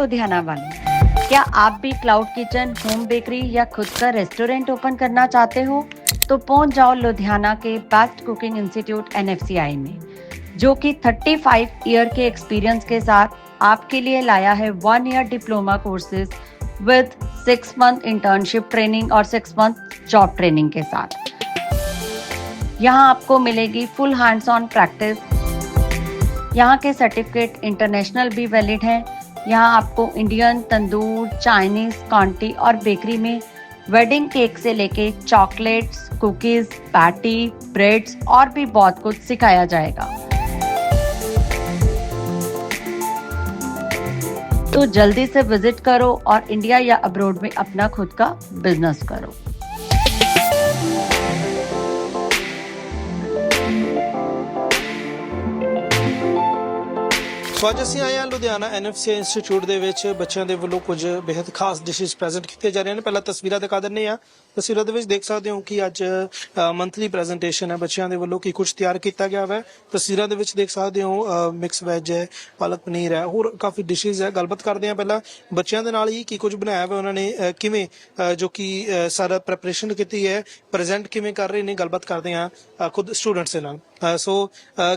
लुधियाना वाले। क्या आप भी क्लाउड किचन, होम बेकरी या खुद का रेस्टोरेंट ओपन करना चाहते हो? तो पहुँच जाओ लुधियाना के बेस्ट कुकिंग इंस्टीट्यूट एनएफसीआई में, जो कि 35 ईयर के एक्सपीरियंस के साथ आपके लिए लाया है one year diploma courses with six month internship training और सिक्स मंथ जॉब ट्रेनिंग के साथ। यहाँ आपको मिलेगी फुल हैंड्स ऑन प्रैक्टिस यहाँ के सर्टिफिकेट इंटरनेशनल भी वैलिड हैं। यहाँ आपको इंडियन तंदूर चाइनीज़ कॉन्टी और बेकरी में वेडिंग केक से लेके चॉकलेट्स कुकीज पैटी ब्रेड्स और भी बहुत कुछ सिखाया जाएगा। तो जल्दी से विज़िट करो और इंडिया या अब्रोड में अपना खुद का बिज़नेस करो। ਸੋ ਅੱਜ ਅਸੀਂ ਆਏ ਹਾਂ ਲੁਧਿਆਣਾ ਐਨਐਫਸੀ ਇੰਸਟੀਚਿਊਟ ਦੇ ਵਿੱਚ ਬੱਚਿਆਂ ਦੇ ਵੱਲੋਂ ਕੁਝ ਬੇहद ਖਾਸ ਡਿਸ਼ਸ ਪ੍ਰੈਜ਼ੈਂਟ ਕੀਤੇ ਜਾ ਰਹੀਆਂ ਨੇ। ਪਹਿਲਾਂ ਤਸਵੀਰਾਂ ਦਿਖਾ ਦਿੰਨੇ ਆ ਤਸਵੀਰਾਂ ਦੇ ਵਿੱਚ ਦੇਖ ਸਕਦੇ ਹੋ ਕਿ ਅੱਜ ਮੰਥਲੀ ਪ੍ਰੈਜੈਂਟੇਸ਼ਨ ਹੈ। ਬੱਚਿਆਂ ਦੇ ਵੱਲੋਂ ਕੀ ਕੁਝ ਤਿਆਰ ਕੀਤਾ ਗਿਆ ਹੈ ਤਸਵੀਰਾਂ ਦੇ ਵਿੱਚ ਦੇਖ ਸਕਦੇ ਹੋ ਮਿਕਸ ਵੈਜ ਹੈ ਪਾਲਕ ਪਨੀਰ ਹੈ ਹੋਰ ਕਾਫੀ ਡਿਸ਼ਸ ਹੈ। ਗੱਲਬਾਤ ਕਰਦੇ ਆ ਪਹਿਲਾਂ ਬੱਚਿਆਂ ਦੇ ਨਾਲ ਹੀ ਕੀ ਕੁਝ ਬਣਾਇਆ ਹੋਇਆ ਉਹਨਾਂ ਨੇ ਕਿਵੇਂ ਜੋ ਕਿ ਸਾਰਾ ਪ੍ਰੈਪਰੇਸ਼ਨ ਕੀਤੀ ਹੈ ਪ੍ਰੈਜ਼ੈਂਟ ਕਿਵੇਂ ਕਰ ਰਹੇ ਨੇ ਗੱਲਬਾਤ ਕਰਦੇ ਆ ਖੁਦ ਸਟੂਡੈਂਟਸ ਦੇ ਨਾਲ। ਸੋ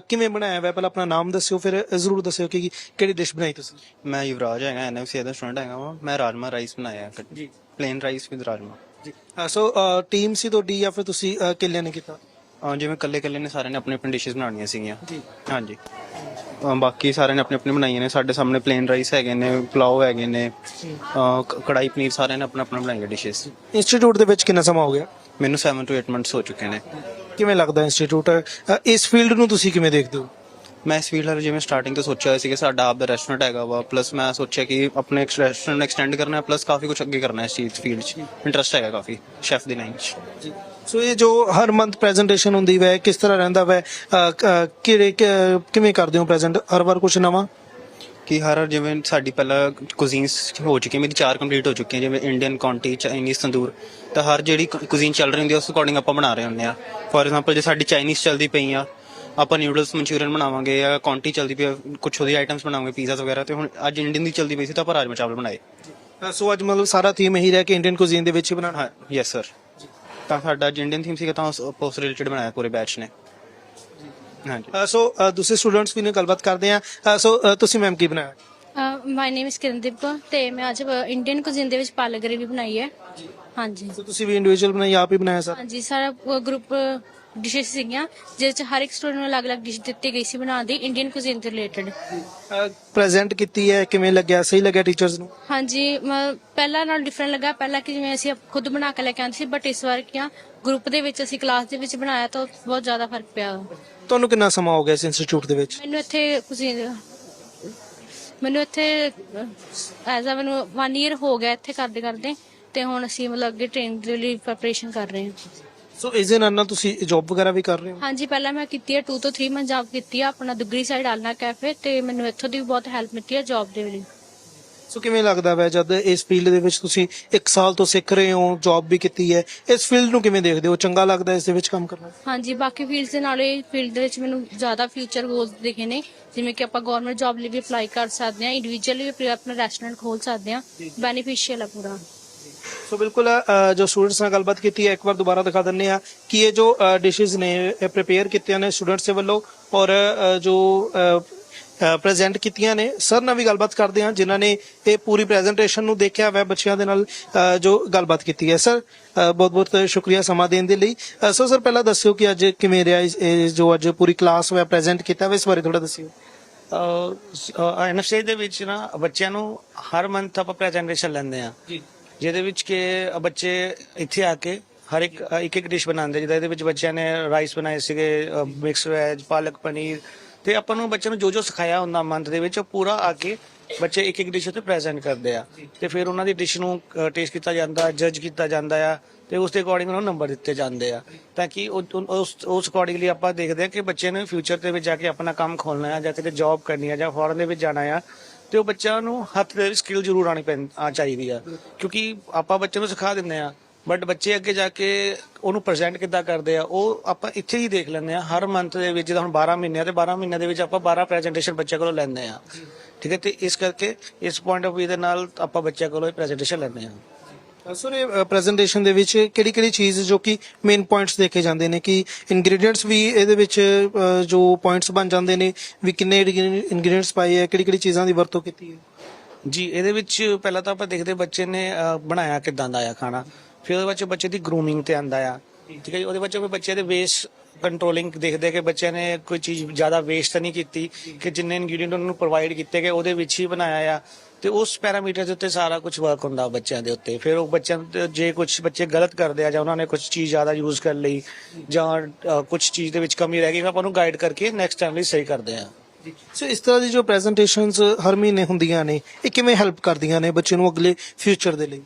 ਕਿਵੇਂ ਬਣਾਇਆ ਹੋਇਆ ਪਹਿਲਾਂ ਆਪਣਾ ਨਾਮ ਦੱਸਿਓ ਫਿਰ ਜ਼ਰੂਰ ਦੱਸਿਓ ਕਿ ਕਿਹੜੀ ਡਿਸ਼ ਬਣਾਈ ਤੁਸੀਂ। ਮੈਂ ਯੁਵਰਾਜ ਹੈਗਾ ਐਨਐਫਸੀ ਦਾ ਸਟੂਡੈਂਟ ਹੈਗਾ ਮੈਂ ਰਾਜਮਾ ਰਾਈਸ ਬਣਾਇਆ ਜੀ। Plain rice with rajma. ਜੀ। ਸੋ ਟੀਮ ਸੀ ਤੁਹਾਡੀ ਜਾਂ ਫਿਰ ਤੁਸੀਂ ਅ, ਇਕੱਲਿਆਂ ਨੇ ਕੀਤਾ? ਅਹ ਜਿਵੇਂ ਕੱਲੇ ਕੱਲੇ ਨੇ ਸਾਰਿਆਂ ਨੇ ਆਪਣੀ ਆਪਣੀ ਡਿਸ਼ਸ ਬਣਾਉਣੀਆਂ ਸੀਗੀਆਂ। ਜੀ। ਹਾਂਜੀ। ਅਹ ਬਾਕੀ ਸਾਰਿਆਂ ਨੇ ਆਪਣੀ ਆਪਣੀ ਬਣਾਈਆਂ ਨੇ। ਸਾਡੇ ਸਾਹਮਣੇ ਪਲੇਨ ਰਾਈਸ ਹੈਗੇ ਨੇ ਪਲਾਓ ਹੈਗੇ ਨੇ ਅਹ ਕ- ਕੜਾਈ ਪਨੀਰ ਸਾਰਿਆਂ ਨੇ ਆਪਣਾ ਆਪਣਾ ਬਣਾਈਆਂ ਡਿਸ਼ਸ ਇੰਸਟੀਚਿਊਟ ਦੇ ਵਿੱਚ ਕਿੰਨਾ ਸਮਾਂ ਹੋ ਗਿਆ? ਮੈਨੂੰ 7 ਤੋਂ 8 ਮੰਥਸ ਹੋ ਚੁੱਕੇ ਨੇ। ਕਿਵੇਂ ਲੱਗਦਾ ਇੰਸਟੀਚਿਊਟ ਇਸ ਫੀਲਡ ਨੂੰ ਤੁਸੀਂ ਕਿਵੇਂ ਦੇਖਦੇ ਹੋ? ਮੈਂ ਇਸ ਫੀਲਡ ਬਾਰੇ ਜਿਵੇਂ ਸਟਾਰਟਿੰਗ ਤੋਂ ਸੋਚਿਆ ਸੀ ਕਿ ਸਾਡਾ ਆਪ ਦਾ ਰੈਸਟੋਰੈਂਟ ਹੈਗਾ ਵਾ ਪਲੱਸ ਮੈਂ ਸੋਚਿਆ ਕਿ ਆਪਣੇ ਰੈਸਟੋਰੈਂਟ ਐਕਸਟੈਂਡ ਕਰਨਾ ਹੈ ਪਲੱਸ ਕਾਫੀ ਕੁਝ ਅੱਗੇ ਕਰਨਾ ਹੈ ਇਸ ਚੀਜ਼ ਫੀਲਡ 'ਚ। ਇੰਟਰਸਟ ਹੈਗਾ ਕਾਫੀ ਸ਼ੈਫ ਦੀ ਲਾਈਨ 'ਚ। ਸੋ ਇਹ ਜੋ ਹਰ ਮੰਥ ਪ੍ਰੈਜੈਂਟੇਸ਼ਨ ਹੁੰਦੀ ਵੈ ਕਿਸ ਤਰ੍ਹਾਂ ਰਹਿੰਦਾ ਵੈ? ਕਿਹੜੇ ਕਿਵੇਂ ਕਰਦੇ ਹੋ ਪ੍ਰੈਜ਼ੈਂਟ ਹਰ ਵਾਰ ਕੁਝ ਨਵਾਂ? ਕਿ ਹਰ ਜਿਵੇਂ ਸਾਡੀ ਪਹਿਲਾਂ ਕੁਜ਼ੀਨਸ ਹੋ ਚੁੱਕੀ ਮੇਰੀ ਚਾਰ ਕੰਪਲੀਟ ਹੋ ਚੁੱਕੀਆਂ ਜਿਵੇਂ ਇੰਡੀਅਨ ਕੌਂਟੀ ਚਾਈਨੀਜ਼ ਤੰਦੂਰ ਤਾਂ ਹਰ ਜਿਹੜੀ ਕੁਜ਼ੀਨ ਚੱਲ ਰਹੀ ਹੁੰਦੀ ਆ ਉਸ ਅਕੋਰਡਿੰਗ ਆਪਾਂ ਬਣਾ ਰਹੇ ਹੁੰਦੇ ਆ। ਫੋਰ ਐਗਜ਼ਾਮਪਲ ਜੇ ਸਾਡੀ ਚਾਈਨੀਜ਼ ਚੱਲਦੀ ਪਈ ਆ ਆਪਾਂ ਨਿਊਡਲਸ ਮਨਚੂਰੀਅਨ ਬਣਾਵਾਂਗੇ ਜਾਂ ਕੌਂਟੀ ਚੱਲਦੀ ਪਈ ਕੁਝ ਉਹਦੀ ਆਈਟਮਸ ਬਣਾਵਾਂਗੇ ਪੀਜ਼ਾਸ ਵਗੈਰਾ ਤੇ ਹੁਣ ਅੱਜ ਇੰਡੀਅਨ ਦੀ ਚੱਲਦੀ ਪਈ ਸੀ ਤਾਂ ਆਪਾਂ ਰਾਜਮਾ ਚਾਵਲ ਬਣਾਏ। ਅ, ਸੋ ਅੱਜ ਮਤਲਬ ਸਾਰਾ ਥੀਮ ਇਹੀ ਰਿਹਾ ਕਿ ਇੰਡੀਅਨ ਕੁਜ਼ੀਨ ਦੇ ਵਿੱਚ ਹੀ ਬਣਾਉਣਾ? ਹਾਂ ਯੈਸ ਸਰ ਤਾਂ ਸਾਡਾ ਅੱਜ ਇੰਡੀਅਨ ਥੀਮ ਸੀਗਾ ਤਾਂ ਉਸ ਉਸ ਰਿਲੇਟਡ ਬਣਾਇਆ ਪੂਰੇ ਬੈਚ ਨੇ। ਹਾਂਜੀ। ਅ, ਸੋ ਅ, ਦੂਸਰੇ ਸਟੂਡੈਂਟਸ ਵੀ ਨੇ ਗੱਲਬਾਤ ਕਰਦੇ ਆ। ਅ, ਸੋ ਅ, ਤੁਸੀਂ ਮੈਮ ਕੀ ਬਣਾਇਆ? My name is Kirandeep Kaur ਤੇ ਮੈਂ ਅੱਜ ਇੰਡੀਅਨ ਕੁਜ਼ੀਨ ਦੇ ਵਿੱਚ ਪਾਲਕ ਗ੍ਰੇਵੀ ਬਣਾਈ ਹੈ। ਹਾਂਜੀ। ਸੋ ਤੁਸੀਂ ਵੀ ਇੰਡੀਵਿਜੂਅਲ ਬਣਾਈ ਆਪ ਹੀ ਬਣਾਇਆ ਸਰ? ਹਾਂਜੀ ਸਾਰਾ ਗਰੁੱਪ ਡਿਸ਼ਸ ਸੀਗੀਆਂ ਜਿਹਦੇ ਚ ਹਰ ਇੱਕ ਸਟੂਡੈਂਟ ਨੂੰ ਅਲੱਗ-ਅਲੱਗ ਡਿਸ਼ ਦਿੱਤੀ ਗਈ ਸੀ ਬਣਾਉਣ ਦੀ ਇੰਡੀਅਨ ਕੁਜ਼ੀਨ ਦੇ ਰਿਲੇਟਡ ਪ੍ਰੈਜ਼ੈਂਟ ਕੀਤੀ ਹੈ ਕਿਵੇਂ ਲੱਗਿਆ ਸਹੀ ਲੱਗਿਆ ਟੀਚਰਸ ਨੂੰ? ਹਾਂਜੀ ਮ- ਪਹਿਲਾਂ ਨਾਲ ਡਿਫਰੈਂਟ ਲੱਗਾ। ਪਹਿਲਾਂ ਕਿ ਜਿਵੇਂ ਅਸੀਂ ਖੁਦ ਬਣਾ ਕੇ ਲੈ ਕੇ ਆਉਂਦੇ ਸੀ ਬਟ ਇਸ ਵਾਰ ਕਿਆ ਗਰੁੱਪ ਦੇ ਵਿੱਚ ਅਸੀਂ ਕਲਾਸ ਦੇ ਵਿੱਚ ਬਣਾਇਆ ਤਾਂ ਬਹੁਤ ਜ਼ਿਆਦਾ ਫ਼ਰਕ ਪਿਆ। ਤੁਹਾਨੂੰ ਕਿੰਨਾ ਸਮਾਂ ਹੋ ਗਿਆ ਇਸ ਇੰਸਟੀਚਿਊਟ ਦੇ ਵਿੱਚ? ਮੈਨੂੰ ਇੱਥੇ ਕੁਜ਼ੀਨ ਮੈਨੂੰ ਇੱਥੇ ਐਜ਼ ਆ ਮੈਨੂੰ 1 ਇਅਰ ਹੋ ਗਿਆ ਇੱਥੇ ਕਰਦੇ ਕਰਦੇ ਤੇ ਹੁਣ ਅਸੀਂ ਮਤਲਬ ਅੱਗੇ ਟ੍ਰੇਨ ਦੇ ਲਈ ਪ੍ਰੈਪਰੇਸ਼ਨ ਕਰ ਰਹੇ ਹਾਂ। ਸੋ ਇਸ ਦੇ ਨਾਲ ਨਾਲ ਤੁਸੀਂ ਜੌਬ ਵਗੈਰਾ ਵੀ ਕਰ ਰਹੇ ਹੋ? ਹਾਂਜੀ ਪਹਿਲਾਂ ਮੈਂ ਕੀਤੀ ਹੈ 2 ਤੋਂ 3 ਮੰਥ ਜੌਬ ਕੀਤੀ ਹੈ ਆਪਣਾ ਦੁਗਰੀ ਸਾਈਡ ਆਲਨਾ ਕੈਫੇ ਤੇ ਮੈਨੂੰ ਇੱਥੋਂ ਦੀ ਵੀ ਬਹੁਤ ਹੈਲਪ ਮਿਲਦੀ ਹੈ ਜੌਬ ਦੇ ਲਈ। ਸੋ ਕਿਵੇਂ ਲੱਗਦਾ ਵੈ ਜਦ ਇਸ ਫੀਲਡ ਦੇ ਵਿੱਚ ਤੁਸੀਂ 1 ਸਾਲ ਤੋਂ ਸਿੱਖ ਰਹੇ ਹੋ ਜੌਬ ਵੀ ਕੀਤੀ ਹੈ ਇਸ ਫੀਲਡ ਨੂੰ ਕਿਵੇਂ ਦੇਖਦੇ ਹੋ? ਚੰਗਾ ਲੱਗਦਾ ਇਸ ਦੇ ਵਿੱਚ ਕੰਮ ਕਰਨਾ? ਹਾਂਜੀ ਬਾਕੀ ਫੀਲਡਸ ਦੇ ਨਾਲ ਇਹ ਫੀਲਡ ਦੇ ਵਿੱਚ ਮੈਨੂੰ ਜ਼ਿਆਦਾ ਫਿਊਚਰ ਗੋਲਸ ਦਿਖੇ ਨੇ ਜਿਵੇਂ ਕਿ ਆਪਾਂ ਗਵਰਨਮੈਂਟ ਜੌਬ ਲਈ ਵੀ ਅਪਲਾਈ ਕਰ ਸਕਦੇ ਹਾਂ ਇੰਡੀਵਿਜੂਅਲੀ ਵੀ ਆਪਣਾ ਰੈਸਟੋਰੈਂਟ ਖੋਲ ਸਕਦੇ ਹਾਂ ਬੈਨੀਫੀਸ਼ੀਅਲ ਹੈ ਪੂਰਾ। ਸੋ ਬਿਲਕੁਲ ਜੋ ਸਟੂਡੈਂਟਸ ਨਾਲ ਗੱਲਬਾਤ ਕੀਤੀ ਹੈ ਇੱਕ ਵਾਰ ਦੁਬਾਰਾ ਦਿਖਾ ਦਿੰਨੇ ਆ ਕਿ ਇਹ ਜੋ ਡਿਸ਼ਸ ਨੇ ਪ੍ਰਿਪੇਅਰ ਕੀਤੀਆਂ ਨੇ ਸਟੂਡੈਂਟਸ ਦੇ ਵੱਲੋਂ ਔਰ ਜੋ ਪ੍ਰੈਜ਼ੈਂਟ ਕੀਤੀਆਂ ਨੇ ਸਰ ਨਾਲ ਵੀ ਗੱਲਬਾਤ ਕਰਦੇ ਹਾਂ ਜਿਨ੍ਹਾਂ ਨੇ ਇਹ ਪੂਰੀ ਪ੍ਰੈਜੈਂਟੇਸ਼ਨ ਨੂੰ ਦੇਖਿਆ ਹੋਇਆ ਬੱਚਿਆਂ ਦੇ ਨਾਲ ਜੋ ਗੱਲਬਾਤ ਕੀਤੀ ਹੈ। ਸਰ ਬਹੁਤ ਬਹੁਤ ਸ਼ੁਕਰੀਆ ਸਮਾਂ ਦੇਣ ਦੇ ਲਈ। ਸੋ ਸਰ ਪਹਿਲਾਂ ਦੱਸਿਓ ਕਿ ਅੱਜ ਕਿਵੇਂ ਰਿਹਾ ਜੋ ਅੱਜ ਪੂਰੀ ਕਲਾਸ ਹੋਇਆ ਪ੍ਰੈਜ਼ੈਂਟ ਕੀਤਾ ਹੋਇਆ ਇਸ ਬਾਰੇ ਥੋੜਾ ਦੱਸਿਓ। ਐਨਐਫਸੀ ਦੇ ਵਿੱਚ ਨਾ ਬੱਚਿਆਂ ਨੂੰ ਹਰ ਮੰਥ ਆਪਾਂ ਪ੍ਰੈਜੈਂਟੇਸ਼ਨ ਲੈਂਦੇ ਆ ਜੀ। ਜਿਹਦੇ ਵਿੱਚ ਕਿ ਬੱਚੇ ਇੱਥੇ ਆ ਕੇ ਹਰ ਇੱਕ ਇੱਕ ਇੱਕ ਡਿਸ਼ ਬਣਾਉਂਦੇ ਜਿੱਦਾਂ ਇਹਦੇ ਵਿੱਚ ਬੱਚਿਆਂ ਨੇ ਰਾਈਸ ਬਣਾਏ ਸੀਗੇ ਮਿਕਸ ਵੈਜ ਪਾਲਕ ਪਨੀਰ ਤੇ ਆਪਾਂ ਨੂੰ ਬੱਚਿਆਂ ਨੂੰ ਜੋ ਜੋ ਸਿਖਾਇਆ ਹੁੰਦਾ ਮੰਥ ਦੇ ਵਿੱਚ, ਉਹ ਪੂਰਾ ਆ ਕੇ ਬੱਚੇ ਇੱਕ ਇੱਕ ਡਿਸ਼ ਉੱਤੇ ਪ੍ਰੈਜ਼ੈਂਟ ਕਰਦੇ ਆ। ਤੇ ਫਿਰ ਉਹਨਾਂ ਦੀ ਡਿਸ਼ ਨੂੰ ਟੇਸਟ ਕੀਤਾ ਜਾਂਦਾ ਜੱਜ ਕੀਤਾ ਜਾਂਦਾ ਆ ਤੇ ਉਸ ਦੇ ਅਕੋਰਡਿੰਗ ਉਹਨਾਂ ਨੂੰ ਨੰਬਰ ਦਿੱਤੇ ਜਾਂਦੇ ਆ। ਤਾਂ ਕਿ ਉਸ ਉਸ ਅਕੋਰਡਿੰਗਲੀ ਆਪਾਂ ਦੇਖਦੇ ਆ ਕਿ ਬੱਚੇ ਨੇ ਫਿਊਚਰ ਦੇ ਵਿੱਚ ਜਾ ਕੇ ਆਪਣਾ ਕੰਮ ਖੋਲਣਾ ਆ ਜਾਂ ਕਿਤੇ ਜੌਬ ਕਰਨੀ ਆ ਜਾਂ ਫੋਰਨ ਦੇ ਵਿੱਚ ਜਾਣਾ ਆ। ਤੇ ਉਹ ਬੱਚਿਆਂ ਨੂੰ ਹੱਥ ਦੇ ਸਕਿੱਲ ਜ਼ਰੂਰ ਆਣੀ ਪੈਂ ਚਾਹੀਦੀ ਆ। ਕਿਉਂਕਿ ਆਪਾਂ ਬੱਚੇ ਨੂੰ ਸਿਖਾ ਦਿੰਦੇ ਆ ਬਟ ਬੱਚੇ ਅੱਗੇ ਜਾ ਕੇ ਉਹਨੂੰ ਪ੍ਰੈਜ਼ੈਂਟ ਕਿੱਦਾਂ ਕਰਦੇ ਆ, ਉਹ ਆਪਾਂ ਇੱਥੇ ਹੀ ਦੇਖ ਲੈਂਦੇ ਆ, ਹਰ ਮੰਥ ਦੇ ਵਿੱਚ, ਜਿੱਦਾਂ ਹੁਣ 12 ਮਹੀਨੇ ਆ ਤੇ 12 ਮਹੀਨਿਆਂ ਦੇ ਵਿੱਚ ਆਪਾਂ 12 ਪ੍ਰੈਜੈਂਟੇਸ਼ਨ ਬੱਚੇ ਕੋਲੋਂ ਲੈਂਦੇ ਆ। ਠੀਕ ਹੈ, ਤੇ ਇਸ ਕਰਕੇ ਇਸ ਪੁਆਇੰਟ ਆਫ View ਦੇ ਨਾਲ ਆਪਾਂ ਬੱਚਿਆਂ ਕੋਲੋਂ ਇਹ ਪ੍ਰੈਜੈਂਟੇਸ਼ਨ ਲੈਂਦੇ ਹਾਂ ਸਰ ਇਹ ਪ੍ਰੈਜੈਂਟੇਸ਼ਨ ਦੇ ਵਿੱਚ ਕਿਹੜੀ ਕਿਹੜੀ ਚੀਜ਼ ਜੋ ਕਿ ਮੇਨ ਪੁਆਇੰਟਸ ਦੇਖੇ ਜਾਂਦੇ ਨੇ ਕਿ ਇਨਗਰੀਡੀਅੰਟਸ ਵੀ ਇਹਦੇ ਵਿੱਚ ਅ, ਜੋ ਪੁਆਇੰਟਸ ਬਣ ਜਾਂਦੇ ਨੇ ਵੀ ਕਿੰਨੇ ਇਨਗਰੀਡੀਅੰਟਸ ਪਾਏ ਹੈ ਕਿਹੜੀ ਕਿਹੜੀ ਚੀਜ਼ਾਂ ਦੀ ਵਰਤੋਂ ਕੀਤੀ ਹੈ? ਜੀ ਇਹਦੇ ਵਿੱਚ ਪਹਿਲਾਂ ਤਾਂ ਆਪਾਂ ਦੇਖਦੇ ਬੱਚੇ ਨੇ ਅਹ, ਬਣਾਇਆ ਕਿਦਾਂ ਦਾ ਆ ਖਾਣਾ। ਫਿਰ ਉਹਦੇ ਵਿੱਚ ਬੱਚੇ ਦੀ ਗਰੂਮਿੰਗ ਤੇ ਆਂਦਾ ਆ। ਠੀਕ ਹੈ ਜੀ ਉਹਦੇ ਵਿੱਚ ਫਿਰ ਬੱਚੇ ਦੇ ਵੇਸਟ ਕੰਟਰੋਲਿੰਗ ਦੇਖਦੇ ਕਿ ਬੱਚਿਆਂ ਨੇ ਕੋਈ ਚੀਜ਼ ਜ਼ਿਆਦਾ ਵੇਸਟ ਨਹੀਂ ਕੀਤੀ ਕਿ ਜਿੰਨੇ ਇਨਗਰੀਡੀਐਂਟ ਉਹਨਾਂ ਨੂੰ ਪ੍ਰੋਵਾਈਡ ਕੀਤੇ ਗਏ ਉਹਦੇ ਵਿੱਚ ਹੀ ਬਣਾਇਆ ਆ। ਤੇ ਉਸ ਪੈਰਾਮੀਟਰ ਦੇ ਉੱਤੇ ਸਾਰਾ ਕੁਝ ਵਰਕ ਹੁੰਦਾ ਬੱਚਿਆਂ ਦੇ ਉੱਤੇ। ਫਿਰ ਉਹ ਬੱਚਿਆਂ ਦੇ ਜੇ ਕੁਝ ਬੱਚੇ ਗਲਤ ਕਰਦੇ ਆ ਜਾਂ ਉਹਨਾਂ ਨੇ ਕੁਝ ਚੀਜ਼ ਜ਼ਿਆਦਾ ਯੂਜ਼ ਕਰ ਲਈ ਜਾਂ ਕੁਝ ਚੀਜ਼ ਦੇ ਵਿੱਚ ਕਮੀ ਰਹਿ ਗਈ ਆਪਾਂ ਉਹਨੂੰ ਗਾਈਡ ਕਰਕੇ ਨੈਕਸਟ ਟਾਈਮ ਲਈ ਸਹੀ ਕਰਦੇ ਆ। ਸੋ ਇਸ ਤਰ੍ਹਾਂ ਦੀ ਜੋ ਪ੍ਰੈਜੈਂਟੇਸ਼ਨਸ ਹਰ ਮਹੀਨੇ ਹੁੰਦੀਆਂ ਨੇ ਇਹ ਕਿਵੇਂ ਹੈਲਪ ਕਰਦੀਆਂ ਨੇ ਬੱਚੇ ਨੂੰ ਅਗਲੇ ਫਿਊਚਰ ਦੇ ਲਈ?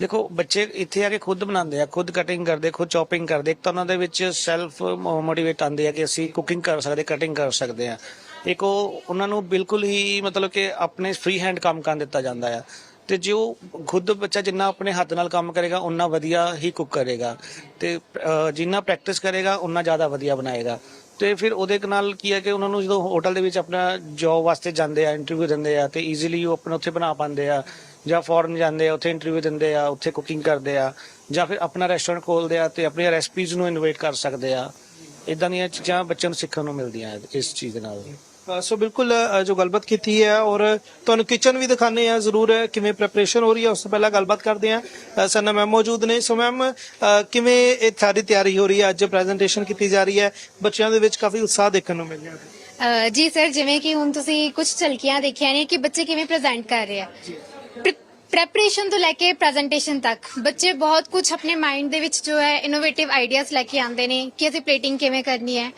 ਦੇਖੋ ਬੱਚੇ ਇੱਥੇ ਆ ਕੇ ਖੁਦ ਬਣਾਉਂਦੇ ਆ ਖੁਦ ਕਟਿੰਗ ਕਰਦੇ ਖੁਦ ਚੌਪਿੰਗ ਕਰਦੇ। ਇੱਕ ਤਾਂ ਉਹਨਾਂ ਦੇ ਵਿੱਚ ਸੈਲਫ ਮੋਟੀਵੇਟ ਆਉਂਦੇ ਆ ਕਿ ਅਸੀਂ ਕੁਕਿੰਗ ਕਰ ਸਕਦੇ ਕਟਿੰਗ ਕਰ ਸਕਦੇ ਆ। ਇੱਕ ਉਹ ਉਹਨਾਂ ਨੂੰ ਬਿਲਕੁਲ ਹੀ ਮਤਲਬ ਕਿ ਆਪਣੇ ਫ੍ਰੀ ਹੈਂਡ ਕੰਮ ਕਰਨ ਦਿੱਤਾ ਜਾਂਦਾ ਆ। ਤੇ ਜੇ ਉਹ ਖੁਦ ਬੱਚਾ ਜਿੰਨਾ ਆਪਣੇ ਹੱਥ ਨਾਲ ਕੰਮ ਕਰੇਗਾ ਉਨਾ ਵਧੀਆ ਹੀ ਕੁੱਕ ਕਰੇਗਾ। ਤੇ ਅਹ, ਜਿੰਨਾ ਪ੍ਰੈਕਟਿਸ ਕਰੇਗਾ ਉਨਾ ਜ਼ਿਆਦਾ ਵਧੀਆ ਬਣਾਏਗਾ। ਤੇ ਫਿਰ ਉਹਦੇ ਨਾਲ ਕੀ ਹੈ ਕਿ ਉਹਨਾਂ ਨੂੰ ਜਦੋਂ ਹੋਟਲ ਦੇ ਵਿੱਚ ਆਪਣਾ ਜੌਬ ਵਾਸਤੇ ਜਾਂਦੇ ਆ ਇੰਟਰਵਿਊ ਦਿੰਦੇ ਆ ਤੇ ਈਜ਼ੀਲੀ ਉਹ ਆਪਣਾ ਉੱਥੇ ਬਣਾ ਪਾਉਂਦੇ ਆ ਜਾਂ ਫੋਰਨ ਜਾਂਦੇ ਆ ਉੱਥੇ ਇੰਟਰਵਿਊ ਦਿੰਦੇ ਆ ਉੱਥੇ ਕੁਕਿੰਗ ਕਰਦੇ ਆ ਜਾਂ ਫਿਰ ਆਪਣਾ ਰੈਸਟੋਰੈਂਟ ਖੋਲਦੇ ਆ ਤੇ ਆਪਣੀਆਂ ਰੈਸਪੀਜ਼ ਨੂੰ ਇਨੋਵੇਟ ਕਰ ਸਕਦੇ ਆ। ਇਦਾਂ ਦੀਆਂ ਚੀਜ਼ਾਂ ਬੱਚਿਆਂ ਨੂੰ ਸਿੱਖਣ ਨੂੰ ਮਿਲਦੀਆਂ ਇਸ ਚੀਜ਼ ਦੇ ਨਾਲ। ਸੋ ਬਿਲਕੁਲ ਅ, ਜੋ ਗੱਲਬਾਤ ਕੀਤੀ ਹੈ ਔਰ ਤੁਹਾਨੂੰ ਕਿਚਨ ਵੀ ਦਿਖਾਣੇ ਆ ਜ਼ਰੂਰ ਕਿਵੇਂ ਪ੍ਰੈਪਰੇਸ਼ਨ ਹੋ ਰਹੀ ਹੈ ਉਸ ਤੋਂ ਪਹਿਲਾਂ ਗੱਲਬਾਤ ਕਰਦੇ ਆ ਸਰ ਮੈਮ ਮੌਜੂਦ ਨੇ। ਸੋ ਮੈਮ ਕਿਵੇਂ ਇਹ ਸਾਰੀ ਤਿਆਰੀ ਹੋ ਰਹੀ ਹੈ? ਅੱਜ ਪ੍ਰੈਜੈਂਟੇਸ਼ਨ ਕੀਤੀ ਜਾ ਰਹੀ ਹੈ। ਬੱਚਿਆਂ ਦੇ ਵਿੱਚ ਕਾਫੀ ਉਤਸ਼ਾਹ ਦੇਖਣ ਨੂੰ ਮਿਲ ਰਿਹਾ ਹੈ। ਅ, ਜੀ ਸਰ ਜਿਵੇਂ ਕਿ ਹੁਣ ਤੁਸੀਂ ਕੁਝ ਝਲਕੀਆਂ ਦੇਖੀਆਂ ਨੇ ਕਿ ਬੱਚੇ ਕਿਵੇਂ ਪ੍ਰੈਜ਼ੈਂਟ ਕਰ ਰਹੇ ਆ। ਪ੍ਰੈਪਰੇਸ਼ਨ ਤੋਂ ਲੈ ਕੇ ਪ੍ਰੈਜ਼ੈਂਟੇਸ਼ਨ ਤੱਕ ਬੱਚੇ ਬਹੁਤ ਕੁਝ ਆਪਣੇ ਮਾਈਂਡ ਦੇ ਵਿੱਚ ਜੋ ਹੈ ਇਨੋਵੇਟਿਵ ਆਈਡੀਆਜ਼ ਲੈ ਕੇ ਆਉਂਦੇ ਨੇ ਕਿ ਅਸੀਂ ਪਲੇਟਿੰਗ ਕਿਵੇਂ ਕਰਨੀ ਹੈ।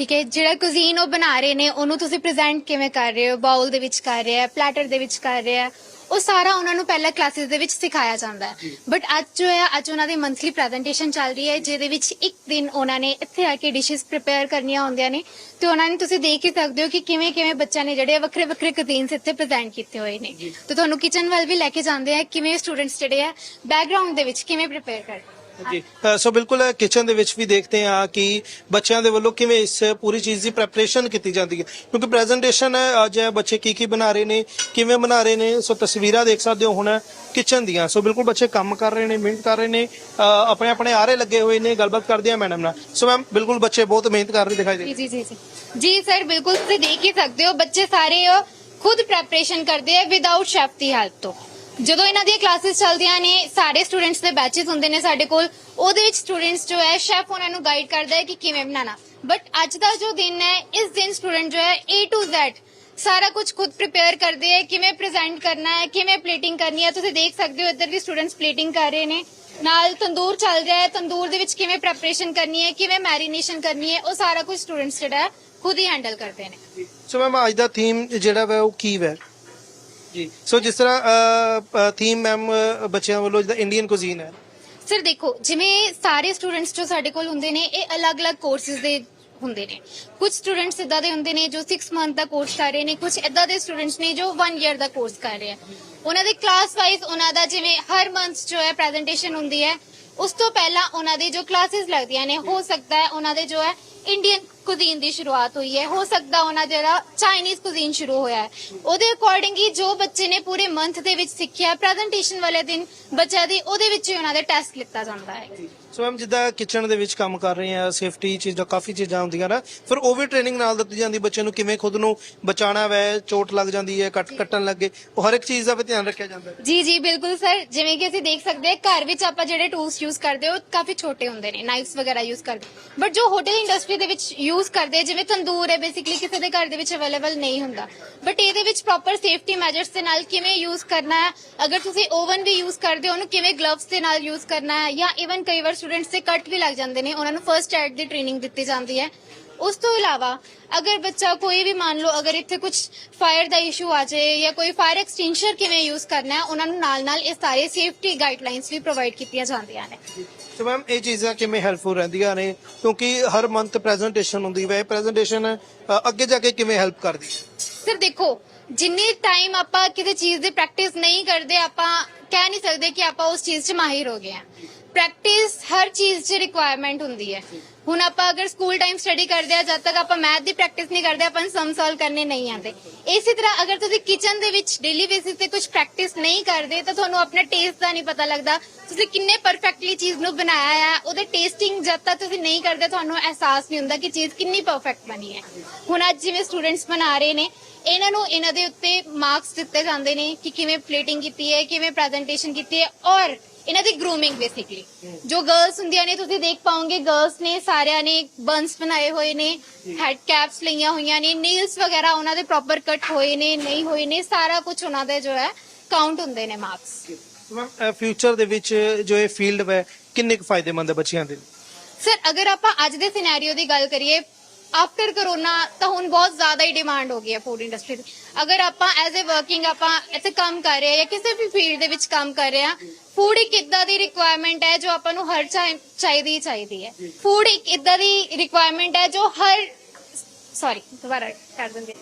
ਠੀਕ ਹੈ ਜਿਹੜਾ ਕੁਜ਼ੀਨ ਉਹ ਬਣਾ ਰਹੇ ਨੇ ਉਹਨੂੰ ਤੁਸੀਂ ਪ੍ਰੈਜ਼ੈਂਟ ਕਿਵੇਂ ਕਰ ਰਹੇ ਹੋ? ਬਾਉਲ ਦੇ ਵਿੱਚ ਕਰ ਰਹੇ ਆ ਪਲੈਟਰ ਦੇ ਵਿੱਚ ਕਰ ਰਹੇ ਆ ਉਹ ਸਾਰਾ ਉਹਨਾਂ ਨੂੰ ਪਹਿਲਾਂ ਕਲਾਸਿਸ ਦੇ ਵਿੱਚ ਸਿਖਾਇਆ ਜਾਂਦਾ ਹੈ। ਬਟ ਅੱਜ ਜੋ ਹੈ ਅੱਜ ਉਹਨਾਂ ਦੀ ਮੰਥਲੀ ਪ੍ਰੈਜ਼ੈਂਟੇਸ਼ਨ ਚੱਲ ਰਹੀ ਹੈ ਜਿਹਦੇ ਵਿੱਚ ਇੱਕ ਦਿਨ ਉਹਨਾਂ ਨੇ ਇੱਥੇ ਆ ਕੇ ਡਿਸ਼ਸ ਪ੍ਰਿਪੇਅਰ ਕਰਨੀਆਂ ਹੁੰਦੀਆਂ ਨੇ ਤੇ ਉਹਨਾਂ ਨੇ ਤੁਸੀਂ ਦੇਖ ਹੀ ਸਕਦੇ ਹੋ ਕਿ ਕਿਵੇਂ ਕਿਵੇਂ ਬੱਚਿਆਂ ਨੇ ਜਿਹੜੇ ਵੱਖਰੇ ਵੱਖਰੇ ਕੁਜ਼ੀਨਸ ਇੱਥੇ ਪ੍ਰੈਜ਼ੈਂਟ ਕੀਤੇ ਹੋਏ ਨੇ। ਤੇ ਤੁਹਾਨੂੰ ਕਿਚਨ ਵੱਲ ਵੀ ਲੈ ਕੇ ਜਾਂਦੇ ਆ ਕਿਵੇਂ ਸਟੂਡੈਂਟਸ ਜਿਹੜੇ ਆ ਬੈਕਗ੍ਰਾਉਂਡ ਦੇ ਵਿੱਚ ਕਿਵੇਂ ਪ੍ਰਿਪੇਅਰ ਕਰਦੇ ਜੀ ਅ, ਸੋ ਬਿਲਕੁਲ ਕਿਚਨ ਦੇ ਵਿੱਚ ਵੀ ਦੇਖਦੇ ਆ ਕਿ ਬੱਚਿਆਂ ਦੇ ਵੱਲੋਂ ਕਿਵੇਂ ਇਸ ਪੂਰੀ ਚੀਜ਼ ਦੀ ਪ੍ਰੈਪਰੇਸ਼ਨ ਕੀਤੀ ਜਾਂਦੀ ਹੈ। ਕਿਉਂਕਿ ਪ੍ਰੈਜੈਂਟੇਸ਼ਨ ਹੈ ਅੱਜ ਇਹ ਬੱਚੇ ਕੀ ਕੀ ਬਣਾ ਰਹੇ ਨੇ ਕਿਵੇਂ ਬਣਾ ਰਹੇ ਨੇ ਸੋ ਤਸਵੀਰਾਂ ਦੇਖ ਸਕਦੇ ਹੋ ਹੁਣ ਕਿਚਨ ਦੀਆਂ। ਸੋ ਬਿਲਕੁਲ ਬੱਚੇ ਕੰਮ ਕਰ ਰਹੇ ਨੇ ਮਿਹਨਤ ਕਰ ਰਹੇ ਨੇ ਆਪਣੇ ਆਪਣੇ ਆਰੇ ਲੱਗੇ ਹੋਏ ਨੇ ਗੱਲਬਾਤ ਕਰਦੇ ਆ ਮੈਡਮ ਨਾਲ। ਸੋ ਮੈਮ ਬਿਲਕੁਲ ਬੱਚੇ ਬਹੁਤ ਮਿਹਨਤ ਕਰ ਰਹੇ ਦਿਖਾਈ ਦੇ ਜੀ ਜੀ ਜੀ ਜੀ। ਜੀ ਸਰ ਬਿਲਕੁਲ ਤੁਸੀਂ ਦੇਖ ਹੀ ਸਕਦੇ ਹੋ ਬੱਚੇ ਸਾਰੇ ਅ, ਖੁਦ ਪ੍ਰੈਪਰੇਸ਼ਨ ਕਰਦੇ ਆ ਵਿਦਆਊਟ ਸ਼ੈਫ ਦੀ ਹੈਲਪ ਤੋਂ। ਜਦੋਂ ਇਹਨਾਂ ਦੀਆਂ ਕਲਾਸਿਸ ਚੱਲਦੀਆਂ ਨੇ ਸਾਰੇ ਸਟੂਡੈਂਟਸ ਦੇ ਬੈਚਸ ਹੁੰਦੇ ਨੇ ਸਾਡੇ ਕੋਲ, ਉਹਦੇ ਵਿੱਚ ਸਟੂਡੈਂਟਸ ਜੋ ਹੈ ਸ਼ੈਫ ਉਹਨਾਂ ਨੂੰ ਗਾਈਡ ਕਰਦਾ ਹੈ ਕਿ ਕਿਵੇਂ ਬਣਾਉਣਾ। ਬਟ ਅੱਜ ਦਾ ਜੋ ਦਿਨ ਹੈ, ਇਸ ਦਿਨ ਸਟੂਡੈਂਟ ਜੋ ਹੈ, A to Z, ਸਾਰਾ ਕੁਝ ਖੁਦ ਪ੍ਰਿਪੇਅਰ ਕਰਦੇ ਹੈ, ਕਿਵੇਂ ਪ੍ਰੈਜ਼ੈਂਟ ਕਰਨਾ ਹੈ, ਕਿਵੇਂ ਪਲੇਟਿੰਗ ਕਰਨੀ ਹੈ। ਤੁਸੀਂ ਦੇਖ ਸਕਦੇ ਹੋ, ਇੱਧਰ ਵੀ ਸਟੂਡੈਂਟਸ ਪਲੇਟਿੰਗ ਕਰ ਰਹੇ ਨੇ। ਨਾਲ ਤੰਦੂਰ ਚੱਲ ਰਿਹਾ ਹੈ, ਤੰਦੂਰ ਦੇ ਵਿੱਚ ਕਿਵੇਂ ਪ੍ਰੈਪਰੇਸ਼ਨ ਕਰਨੀ ਹੈ, ਕਿਵੇਂ ਮੈਰੀਨੇਸ਼ਨ ਕਰਨੀ ਹੈ, ਉਹ ਸਾਰਾ ਕੁਝ ਸਟੂਡੈਂਟਸ ਜਿਹੜਾ ਹੈ, ਖੁਦ ਹੀ ਹੈਂਡਲ ਕਰਦੇ ਨੇ। ਸੋ ਮੈਮ ਅੱਜ ਦਾ ਥੀਮ ਜਿਹੜਾ ਵਾ, ਉਹ ਕੀ ਹੈ ਜੀ। ਸੋ ਜਿਸ ਤਰ੍ਹਾਂ ਥੀਮ ਮੈਮ ਬੱਚਿਆਂ ਵੱਲੋਂ ਜਿਹਦਾ ਇੰਡੀਅਨ ਕੁਜ਼ੀਨ ਹੈ। ਸਰ ਦੇਖੋ, ਜਿਵੇਂ ਸਾਰੇ ਸਟੂਡੈਂਟਸ ਜੋ ਸਾਡੇ ਕੋਲ ਹੁੰਦੇ ਨੇ, ਇਹ ਅਲੱਗ-ਅਲੱਗ ਕੋਰਸਿਸ ਦੇ ਹੁੰਦੇ ਨੇ। ਕੁਝ ਸਟੂਡੈਂਟਸ ਇਦਾਂ ਦੇ ਹੁੰਦੇ ਨੇ ਜੋ 6 ਮੰਥ ਦਾ ਕੋਰਸ ਕਰ ਰਹੇ ਨੇ, ਕੁਝ ਇਦਾਂ ਦੇ ਸਟੂਡੈਂਟਸ ਨੇ ਜੋ 1 ਇਅਰ ਦਾ ਕੋਰਸ ਕਰ ਰਹੇ ਆ। ਉਹਨਾਂ ਦੇ ਕਲਾਸ ਵਾਈਜ਼ ਉਹਨਾਂ ਦਾ ਜਿਵੇਂ ਹਰ ਮੰਥ ਜੋ ਹੈ ਪ੍ਰੈਜੈਂਟੇਸ਼ਨ ਹੁੰਦੀ ਹੈ, ਉਸ ਤੋਂ ਪਹਿਲਾਂ ਉਹਨਾਂ ਦੀ ਜੋ ਕਲਾਸਿਸ ਲੱਗਦੀਆਂ ਨੇ, ਹੋ ਸਕਦਾ ਹੈ ਉਹਨਾਂ ਦੇ ਜੋ ਹੈ ਇੰਡੀਅਨ ਕੁਜ਼ੀਨ ਦੀ ਸ਼ੁਰੂਆਤ ਹੋਈ ਹੈ। ਹੋ ਸਕਦਾ ਉਹਨਾਂ ਜਿਹੜਾ ਚਾਈਨੀਜ਼ ਕੁਜ਼ੀਨ ਸ਼ੁਰੂ ਹੋਇਆ ਹੈ। ਉਹਦੇ ਅਕੋਰਡਿੰਗ ਹੀ ਜੋ ਬੱਚੇ ਨੇ ਪੂਰੇ ਮੰਥ ਦੇ ਵਿੱਚ ਸਿੱਖਿਆ ਪ੍ਰੈਜੈਂਟੇਸ਼ਨ ਵਾਲੇ ਦਿਨ ਬੱਚਿਆਂ ਦੀ ਉਹਦੇ ਵਿੱਚ ਹੀ ਉਹਨਾਂ ਦੇ ਟੈਸਟ ਲਿੱਤਾ ਜਾਂਦਾ ਹੈ। ਸੋ ਮੈਮ ਜਿੱਦਾਂ ਕਿਚਨ ਦੇ ਵਿੱਚ ਕੰਮ ਕਰ ਰਹੇ ਆ ਸੇਫਟੀ ਚੀਜ਼ਾਂ ਕਾਫੀ ਚੀਜ਼ਾਂ ਹੁੰਦੀਆਂ ਨਾ ਫਿਰ ਉਹ ਵੀ ਟ੍ਰੇਨਿੰਗ ਨਾਲ ਦਿੱਤੀ ਜਾਂਦੀ ਬੱਚੇ ਨੂੰ ਕਿਵੇਂ ਖੁਦ ਨੂੰ ਬਚਾਉਣਾ ਵੈ ਚੋਟ ਲੱਗ ਜਾਂਦੀ ਹੈ ਕੱਟ ਕੱਟਣ ਲੱਗੇ ਉਹ ਹਰ ਇੱਕ ਚੀਜ਼ ਦਾ ਵੀ ਧਿਆਨ ਰੱਖਿਆ ਜਾਂਦਾ ਹੈ। ਜੀ ਜੀ ਬਿਲਕੁਲ ਸਰ। ਜਿਵੇਂ ਕਿ ਅਸੀਂ ਦੇਖ ਸਕਦੇ ਹਾਂ ਘਰ ਵਿੱਚ ਆਪਾਂ ਜਿਹੜੇ ਟੂਲਸ ਯੂਜ਼ ਕਰਦੇ ਹਾਂ, ਉਹ ਕਾਫੀ ਛੋਟੇ ਹੁੰਦੇ ਨੇ ਨਾਈਫਸ ਵਗੈਰਾ ਯੂਜ਼ ਕਰਦੇ ਬਟ ਜੋ ਹੋਟਲ ਇੰਡਸਟਰੀ ਦੇ ਵਿੱਚ ਯੂਜ਼ ਕਰਦੇ ਆ, ਜਿਵੇਂ ਤੰਦੂਰ ਹੈ ਬੇਸਿਕਲੀ ਕਿਸੇ ਦੇ ਘਰ ਦੇ ਵਿੱਚ ਅਵੇਲੇਬਲ ਨਹੀਂ ਹੁੰਦਾ। ਬਟ ਇਹਦੇ ਵਿੱਚ ਪ੍ਰੋਪਰ ਸੇਫਟੀ ਮੈਜਰਸ ਦੇ ਨਾਲ ਕਿਵੇਂ ਯੂਜ਼ ਕਰਨਾ ਹੈ? ਅਗਰ ਤੁਸੀਂ ਓਵਨ ਵੀ ਯੂਜ਼ ਕਰਦੇ ਹੋ ਉਹਨੂੰ ਕਿਵੇਂ ਗਲਵਸ ਦੇ ਨਾਲ ਯੂਜ਼ ਕਰਨਾ ਹੈ? ਜਾਂ ਇਵਨ ਕਈ ਵਾਰ ਸਟੂਡੈਂਟਸ ਦੇ ਕੱਟ ਵੀ ਲੱਗ ਜਾਂਦੇ ਨੇ ਉਹਨਾਂ ਨੂੰ ਫਰਸਟ ਐਡ ਦੀ ਟ੍ਰੇਨਿੰਗ ਦਿੱਤੀ ਜਾਂਦੀ ਹੈ। ਉਸ ਤੋਂ ਇਲਾਵਾ ਅਗਰ ਬੱਚਾ ਕੋਈ ਵੀ ਮੰਨ ਲਓ ਅਗਰ ਇੱਥੇ ਕੁਝ ਫਾਇਰ ਦਾ ਇਸ਼ੂ ਆ ਜਾਏ ਜਾਂ ਕੋਈ ਫਾਇਰ ਐਕਸਟੈਂਸ਼ਰ ਕਿਵੇਂ ਯੂਜ਼ ਕਰਨਾ ਹੈ ਉਹਨਾਂ ਨੂੰ ਨਾਲ-ਨਾਲ ਇਹ ਸਾਰੇ ਸੇਫਟੀ ਗਾਈਡਲਾਈਨਸ ਵੀ ਪ੍ਰੋਵਾਈਡ ਕੀਤੀਆਂ ਜਾਂਦੀਆਂ ਨੇ। ਸੋ ਮੈਮ ਇਹ ਚੀਜ਼ਾਂ ਕਿਵੇਂ ਹੈਲਪਫੁਲ ਰਹਿੰਦੀਆਂ ਨੇ? ਕਿਉਂਕਿ ਹਰ ਮੰਥ ਪ੍ਰੈਜੈਂਟੇਸ਼ਨ ਹੁੰਦੀ ਵੈ ਪ੍ਰੈਜੈਂਟੇਸ਼ਨ ਅੱਗੇ ਜਾ ਕੇ ਕਿਵੇਂ ਹੈਲਪ ਕਰਦੀ ਹੈ? ਸਰ ਦੇਖੋ ਜਿੰਨੀ ਟਾਈਮ ਆਪਾਂ ਕਿਸੇ ਚੀਜ਼ ਦੀ ਪ੍ਰੈਕਟਿਸ ਨਹੀਂ ਕਰਦੇ ਆਪਾਂ ਕਹਿ ਨਹੀਂ ਸਕਦੇ ਕਿ ਆਪਾਂ ਉਸ ਚੀਜ਼ 'ਚ ਮਾਹਿਰ ਹੋ ਗਏ ਹਾਂ। ਪ੍ਰੈਕਟਿਸ ਹਰ ਚੀਜ਼ 'ਚ ਰਿਕੁਆਇਰਮੈਂਟ ਹੁੰਦੀ ਹੈ। ਹੁਣ ਆਪਾਂ ਅਗਰ ਸਕੂਲ ਟਾਈਮ ਸਟੱਡੀ ਕਰਦੇ ਆ, ਜਦ ਤੱਕ ਆਪਾਂ ਮੈਥ ਦੀ ਪ੍ਰੈਕਟਿਸ ਨਹੀਂ ਕਰਦੇ, ਆਪਾਂ ਨੂੰ ਸਮ ਸੋਲਵ ਕਰਨੇ ਨਹੀਂ ਆਉਂਦੇ। ਇਸੇ ਤਰ੍ਹਾਂ ਅਗਰ ਤੁਸੀਂ ਕਿਚਨ ਦੇ ਵਿੱਚ ਡੇਲੀ ਬੇਸਿਸ ਤੇ ਕੁਝ ਪ੍ਰੈਕਟਿਸ ਨਹੀਂ ਕਰਦੇ, ਤਾਂ ਤੁਹਾਨੂੰ ਆਪਣਾ ਟੇਸਟ ਦਾ ਨਹੀਂ ਪਤਾ ਲੱਗਦਾ। ਤੁਸੀਂ ਕਿੰਨੇ ਪਰਫੈਕਟਲੀ ਚੀਜ਼ ਨੂੰ ਬਣਾਇਆ ਹੈ ਉਹਦੇ ਟੇਸਟਿੰਗ ਜਦ ਤੱਕ ਤੁਸੀਂ ਨਹੀਂ ਕਰਦੇ, ਤੁਹਾਨੂੰ ਅਹਿਸਾਸ ਨਹੀਂ ਹੁੰਦਾ ਕਿ ਚੀਜ਼ ਕਿੰਨੀ ਪਰਫੈਕਟ ਬਣੀ ਹੈ। ਹੁਣ ਅੱਜ ਜਿਵੇਂ ਸਟੂਡੈਂਟਸ ਬਣਾ ਰਹੇ ਨੇ, ਇਹਨਾਂ ਨੂੰ ਇਹਨਾਂ ਦੇ ਉੱਤੇ ਮਾਰਕਸ ਦਿੱਤੇ ਜਾਂਦੇ ਨੇ ਕਿ ਕਿਵੇਂ ਪਲੇਟਿੰਗ ਕੀਤੀ ਹੈ, ਕਿਵੇਂ ਪ੍ਰੈਜੈਂਟੇਸ਼ਨ ਕੀਤੀ ਹੈ, ਔਰ ਇਹਨਾਂ ਦੀ ਗਰੂਮਿੰਗ ਬੇਸਿਕਲੀ ਜੋ ਗਰਲਸ ਹੁੰਦੀਆਂ ਨੇ ਤੁਸੀਂ ਦੇਖ ਪਾਓਗੇ ਗਰਲਸ ਨੇ ਸਾਰਿਆਂ ਨੇ ਬੰਸ ਬਣਾਏ ਹੋਏ ਨੇ ਹੈਡ ਕੈਪਸ ਲਈਆਂ ਹੋਈਆਂ ਨੇ ਨੇਲਸ ਵਗੈਰਾ ਉਹਨਾਂ ਦੇ ਪ੍ਰੋਪਰ ਕੱਟ ਹੋਏ ਨੇ ਨਹੀਂ ਹੋਏ ਨੇ ਸਾਰਾ ਕੁਝ ਉਹਨਾਂ ਦੇ ਜੋ ਹੈ ਕਾਊਂਟ ਹੁੰਦੇ ਨੇ ਮਾਰਕਸ ਫਿਊਚਰ ਦੇ ਵਿੱਚ ਜੋ ਇਹ ਫੀਲਡ ਹੈ ਕਿੰਨੇ ਕੁ ਫਾਇਦੇਮੰਦ ਹੈ ਬੱਚਿਆਂ ਦੇ ਲਈ? ਸਰ ਅਗਰ ਆਪਾਂ ਅੱਜ ਦੇ ਸਿਨੈਰੀਓ ਦੀ ਗੱਲ ਕਰੀਏ ਆਫਟਰ ਕਰੋਨਾ ਤਾਂ ਹੁਣ ਬਹੁਤ ਜ਼ਿਆਦਾ ਹੀ ਡਿਮਾਂਡ ਹੋ ਗਈ ਹੈ ਫੂਡ ਇੰਡਸਟਰੀ ਦੀ। ਅਗਰ ਆਪਾਂ ਐਜ਼ ਅ ਵਰਕਿੰਗ ਆਪਾਂ ਇੱਥੇ ਕੰਮ ਕਰ ਰਹੇ ਹਾਂ ਜਾਂ ਕਿਸੇ ਵੀ ਫੀਲਡ ਦੇ ਵਿੱਚ ਕੰਮ ਕਰ ਰਹੇ ਹਾਂ ਫੂਡ ਇੱਕ ਇਦਾਂ ਦੀ ਰਿਕੁਆਇਰਮੈਂਟ ਹੈ ਜੋ ਆਪਾਂ ਨੂੰ ਹਰ ਚਾਹੀਦੀ ਹੀ ਚਾਹੀਦੀ ਹੈ। ਫੂਡ ਇੱਕ ਇਦਾਂ ਦੀ ਰਿਕੁਆਇਰਮੈਂਟ ਹੈ ਜੋ ਹਰ ਸੌਰੀ ਦੁਬਾਰਾ ਕਰ ਦਿੰਦੇ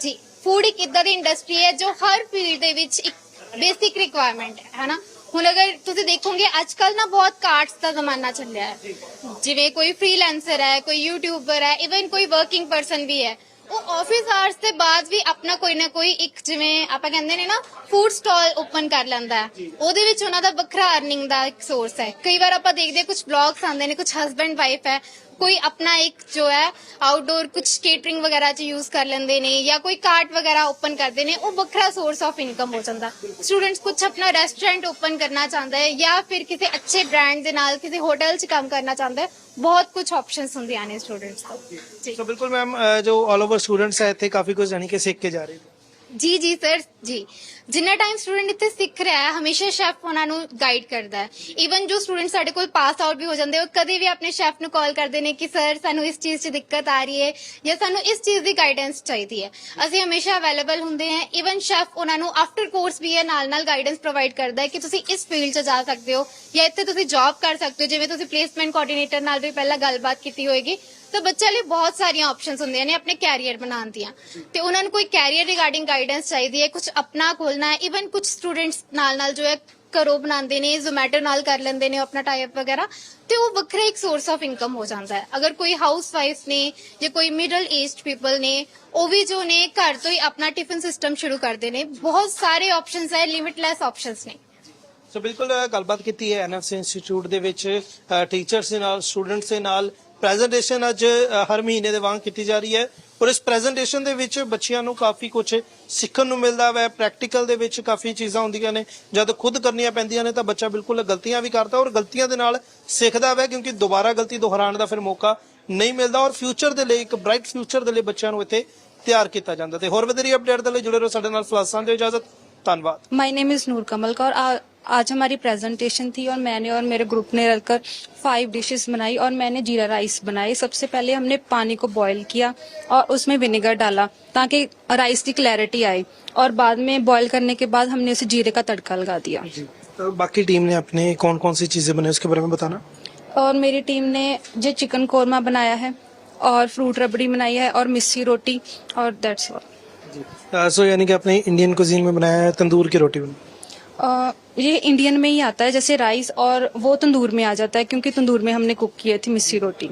ਜੀ ਫੂਡ ਇੱਕ ਇਦਾਂ ਦੀ ਇੰਡਸਟਰੀ ਹੈ ਜੋ ਹਰ ਫੀਲਡ ਦੇ ਵਿੱਚ ਇੱਕ ਬੇਸਿਕ ਰਿਕੁਆਇਰਮੈਂਟ ਹੈ, ਹਨਾ? ਹੁਣ ਅਗਰ ਤੁਸੀਂ ਦੇਖੋਗੇ ਅੱਜ ਕੱਲ ਨਾ ਬਹੁਤ ਕਾਰਟਸ ਦਾ ਜ਼ਮਾਨਾ ਚੱਲਿਆ ਹੈ। ਜਿਵੇਂ ਕੋਈ ਫ੍ਰੀਲੈਂਸਰ ਹੈ, ਕੋਈ ਯੂਟਿਊਬਰ ਹੈ ਇਵਨ ਕੋਈ ਵਰਕਿੰਗ ਪਰਸਨ ਵੀ ਹੈ। ਉਹ ਆਫਿਸ ਆਵਰਸ ਦੇ ਬਾਅਦ ਵੀ ਆਪਣਾ ਕੋਈ ਨਾ ਕੋਈ ਇੱਕ ਜਿਵੇਂ ਆਪਾਂ ਕਹਿੰਦੇ ਨੇ ਨਾ ਫੂਡ ਸਟਾਲ ਓਪਨ ਕਰ ਲੈਂਦਾ ਹੈ। ਉਹਦੇ ਵਿੱਚ ਉਹਨਾਂ ਦਾ ਵੱਖਰਾ ਅਰਨਿੰਗ ਦਾ ਇੱਕ ਸੋਰਸ ਹੈ। ਕਈ ਵਾਰ ਆਪਾਂ ਦੇਖਦੇ ਕੁਝ ਬਲੌਗਸ ਆਉਂਦੇ ਨੇ ਕੁਝ ਹਸਬੈਂਡ ਵਾਈਫ ਹੈ ਕੋਈ ਆਪਣਾ ਇੱਕ ਜੋ ਹੈ ਆਊਟਡੋਰ ਕੁਝ ਕੇਟਰਿੰਗ ਵਗੈਰਾ ਚ ਯੂਜ਼ ਕਰ ਲੈਂਦੇ ਨੇ ਜਾਂ ਕੋਈ ਕਾਰਟ ਵਗੈਰਾ ਓਪਨ ਕਰਦੇ ਨੇ, ਉਹ ਵੱਖਰਾ ਸੋਰਸ ਆਫ ਇਨਕਮ ਹੋ ਜਾਂਦਾ। ਸਟੂਡੈਂਟਸ ਕੁਝ ਆਪਣਾ ਰੈਸਟੋਰੈਂਟ ਓਪਨ ਕਰਨਾ ਚਾਹੁੰਦਾ ਹੈ ਜਾਂ ਫਿਰ ਕਿਸੇ ਅੱਛੇ ਬ੍ਰਾਂਡ ਦੇ ਨਾਲ ਕਿਸੇ ਹੋਟਲ 'ਚ ਕੰਮ ਕਰਨਾ ਚਾਹੁੰਦਾ ਹੈ, ਬਹੁਤ ਕੁਝ ਆਪਸ਼ਨਸ ਹੁੰਦੀਆਂ ਨੇ ਸਟੂਡੈਂਟਸ ਤੋਂ। ਜੀ ਸੋ ਬਿਲਕੁਲ ਮੈਮ ਜੋ ਆਲ ਓਵਰ ਸਟੂਡੈਂਟਸ ਹੈ, ਇੱਥੇ ਕਾਫੀ ਕੁਝ ਜਾਣੀ ਕਿ ਸਿੱਖ ਕੇ ਜਾ ਰਹੇ ਨੇ। ਜੀ ਜੀ ਸਰ ਜੀ। ਜਿੰਨਾ ਟਾਈਮ ਸਟੂਡੈਂਟ ਇੱਥੇ ਸਿੱਖ ਰਿਹਾ ਹੈ, ਹਮੇਸ਼ਾ ਸ਼ੈਫ ਉਹਨਾਂ ਨੂੰ ਗਾਈਡ ਕਰਦਾ ਹੈ। ਈਵਨ ਜੋ ਸਟੂਡੈਂਟ ਸਾਡੇ ਕੋਲ ਪਾਸ ਆਊਟ ਵੀ ਹੋ ਜਾਂਦੇ, ਉਹ ਕਦੇ ਵੀ ਆਪਣੇ ਸ਼ੈਫ ਨੂੰ ਕਾਲ ਕਰਦੇ ਨੇ ਕਿ ਸਰ ਸਾਨੂੰ ਇਸ ਚੀਜ਼ 'ਚ ਦਿੱਕਤ ਆ ਰਹੀ ਹੈ ਜਾਂ ਸਾਨੂੰ ਇਸ ਚੀਜ਼ ਦੀ ਗਾਈਡੈਂਸ ਚਾਹੀਦੀ ਹੈ। ਅਸੀਂ ਹਮੇਸ਼ਾ ਅਵੇਲੇਬਲ ਹੁੰਦੇ ਹਾਂ। ਈਵਨ ਸ਼ੈਫ ਉਹਨਾਂ ਨੂੰ ਆਫਟਰ ਕੋਰਸ ਵੀ ਇਹ ਨਾਲ ਨਾਲ ਗਾਈਡੈਂਸ ਪ੍ਰੋਵਾਈਡ ਕਰਦਾ ਹੈ ਕਿ ਤੁਸੀਂ ਇਸ ਫੀਲਡ 'ਚ ਜਾ ਸਕਦੇ ਹੋ ਜਾਂ ਇੱਥੇ ਤੁਸੀਂ ਜੌਬ ਕਰ ਸਕਦੇ ਹੋ। ਜਿਵੇਂ ਤੁਸੀਂ ਪਲੇਸਮੈਂਟ ਕੋਆਰਡੀਨੇਟਰ ਨਾਲ ਵੀ ਪਹਿਲਾਂ ਗੱਲਬਾਤ ਕੀਤੀ ਹੋਏਗੀ ਤਾਂ ਬੱਚਿਆਂ ਲਈ ਬਹੁਤ ਸਾਰੀਆਂ ਆਪਸ਼ਨਸ ਹੁੰਦੀਆਂ ਨੇ ਆਪਣੇ ਕੈਰੀਅਰ ਬਣਾਉਣ ਦੀਆਂ। ਤੇ ਉਹਨਾਂ ਨੂੰ ਕੋਈ ਕੈਰੀਅਰ ਰਿਗਾਰਡਿੰਗ ਗਾਈਡੈਂਸ ਚਾਹੀਦੀ ਹੈ ਕੁਝ ਆਪਣਾ ਖੋਲਣਾ ਹੈ ਇਵਨ ਕੁਝ ਸਟੂਡੈਂਟਸ ਨਾਲ ਨਾਲ ਜੋ ਹੈ ਘਰੋਂ ਬਣਾਉਂਦੇ ਨੇ ਜ਼ੋਮੈਟੋ ਨਾਲ ਕਰ ਲੈਂਦੇ ਨੇ ਆਪਣਾ ਟਾਈ ਵਗੈਰਾ ਤੇ ਉਹ ਵੱਖਰਾ ਇੱਕ ਸੋਰਸ ਆਫ ਇਨਕਮ ਹੋ ਜਾਂਦਾ ਹੈ। ਅਗਰ ਕੋਈ ਹਾਊਸ ਵਾਈਫ ਨੇ ਜਾਂ ਕੋਈ ਮਿਡਲ ਏਜਡ ਪੀਪਲ ਨੇ ਉਹ ਵੀ ਜੋ ਨੇ ਘਰ ਤੋਂ ਹੀ ਆਪਣਾ ਟਿਫਨ ਸਿਸਟਮ ਸ਼ੁਰੂ ਕਰਦੇ ਨੇ। ਬਹੁਤ ਸਾਰੇ ਆਪਸ਼ਨਸ ਹੈ ਲਿਮਿਟਲੈਸ ਆਪਸ਼ਨਸ ਨੇ। ਸੋ ਬਿਲਕੁਲ ਅ, ਗੱਲਬਾਤ ਕੀਤੀ ਹੈ ਐਨਐਫਸੀ ਇੰਸਟੀਚਿਊਟ ਦੇ ਵਿੱਚ। ਟੀਚਰਸ ਦੇ ਨਾਲ ਸਟੂਡੈਂਟਸ ਦੇ ਨਾਲ ਪ੍ਰੈਜੈਂਟੇਸ਼ਨ ਅੱਜ ਹਰ ਮਹੀਨੇ ਦੇ ਵਾਂਗ ਕੀਤੀ ਜਾ ਰਹੀ ਹੈ। ਔਰ ਇਸ ਪ੍ਰੈਜੈਂਟੇਸ਼ਨ ਦੇ ਵਿੱਚ ਬੱਚਿਆਂ ਨੂੰ ਕਾਫੀ ਕੁਝ ਸਿੱਖਣ ਨੂੰ ਮਿਲਦਾ ਹੈ ਪ੍ਰੈਕਟੀਕਲ ਦੇ ਵਿੱਚ ਕਾਫੀ ਚੀਜ਼ਾਂ ਹੁੰਦੀਆਂ ਨੇ। ਜਦ ਖੁਦ ਕਰਨੀਆਂ ਪੈਂਦੀਆਂ ਨੇ ਤਾਂ ਬੱਚਾ ਬਿਲਕੁਲ ਗਲਤੀਆਂ ਵੀ ਕਰਦਾ ਔਰ ਗਲਤੀਆਂ ਦੇ ਨਾਲ ਸਿੱਖਦਾ ਹੈ ਕਿਉਂਕਿ ਦੁਬਾਰਾ ਗਲਤੀ ਦੁਹਰਾਉਣ ਦਾ ਫਿਰ ਮੌਕਾ ਨਹੀਂ ਮਿਲਦਾ ਔਰ ਫਿਊਚਰ ਦੇ ਲਈ ਇੱਕ ਬ੍ਰਾਈਟ ਫਿਊਚਰ ਦੇ ਲਈ ਬੱਚਿਆਂ ਨੂੰ ਇੱਥੇ ਤਿਆਰ ਕੀਤਾ ਜਾਂਦਾ। ਤੇ ਹੋਰ ਵਧੇਰੀ ਅਪਡੇਟ ਦੇ ਲਈ ਜੁੜੇ ਰਹੋ ਸਾਡੇ ਨਾਲ ਫਲਾਸਾਂ ਦੇ ਇਜਾਜ਼ਤ। ਧੰਨਵਾਦ। ਮਾਈ ਨੇਮ ਇਜ਼ ਨੂਰ ਕਮਲ ਕੌਰ आज हमारी प्रेजेंटेशन थी और मैंने और मेरे ग्रुप ने रलकर फाइव डिशेस बनाई और मैंने जीरा राइस बनाई। सबसे पहले हमने पानी को बॉईल किया और उसमें विनेगर डाला ताकि राइस की क्लैरिटी आए और बाद में बॉईल करने के बाद हमने उसे जीरे का तड़का लगा दिया। तो बाकी टीम ने अपने कौन कौन सी चीज़ें बनाई उसके बारे में बताना? और मेरी टीम ने जो चिकन कौरमा बनाया है और फ्रूट रबड़ी बनाई है और मिस्सी रोटी और दैट्स ऑल सो यानी कि आपने इंडियन कुजीन में बनाया है तंदूर की रोटी बनाई ये इंडियन में ही आता है जैसे राइस और वो तंदूर में आ जाता है क्योंकि तंदूर में हमने कुक किए थी मिस्सी रोटी।